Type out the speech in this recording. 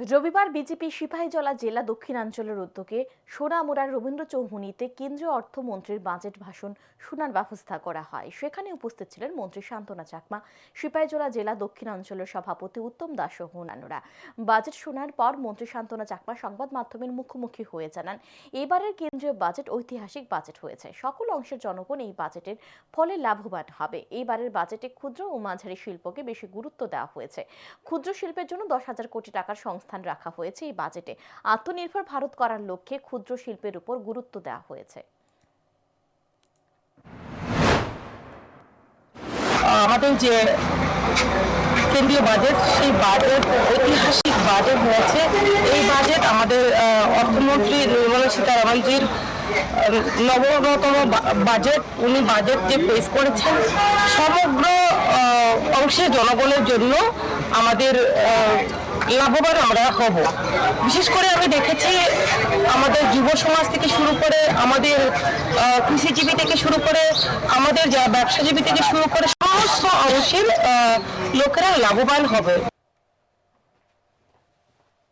রবিবার বিজেপি সিপাহীজলা জেলা দক্ষিণাঞ্চলের উদ্যোগে সোনামুড়ার রবীন্দ্র চৌমুহনীতে কেন্দ্রীয় অর্থমন্ত্রীর বাজেট ভাষণ শোনার ব্যবস্থা করা হয়। সেখানে উপস্থিত ছিলেন মন্ত্রী শান্তনা চাকমা, সিপাহীজলা জেলা দক্ষিণাঞ্চলের সভাপতি উত্তম দাস সহ অন্যান্যরা। বাজেট শোনার পর মন্ত্রী শান্তনা চাকমা সংবাদ মাধ্যমের মুখোমুখি হয়ে জানান, এবারের কেন্দ্রীয় বাজেট ঐতিহাসিক বাজেট হয়েছে। সকল অংশের জনগণ এই বাজেটের ফলে লাভবান হবে। এইবারের বাজেটে ক্ষুদ্র ও মাঝারি শিল্পকে বেশি গুরুত্ব দেওয়া হয়েছে। ক্ষুদ্র শিল্পের জন্য দশ হাজার কোটি টাকার সংস্থান রাখা হয়েছে এই বাজেটে। আত্মনির্ভর ভারত করার লক্ষ্যে ক্ষুদ্র শিল্পের উপর গুরুত্ব দেওয়া হয়েছে। আমাদের যে কেন্দ্রীয় বাজেট, সেই বাজেট, ঐতিহাসিক বাজেট হয়েছে। এই বাজেট আমাদের অর্থমন্ত্রী নির্মলা সীতারামনজির নবতম বাজেট। উনি বাজেট যে পেশ করেছেন, সমগ্র অংশের জনগণের জন্য আমাদের লাভবান আমরা হব। বিশেষ করে আমি দেখেছি আমাদের যুব সমাজ থেকে শুরু করে আমাদের কৃষিজীবী থেকে শুরু করে আমাদের ব্যবসাজীবী থেকে শুরু করে সমস্ত অংশের লোকেরা লাভবান হবে।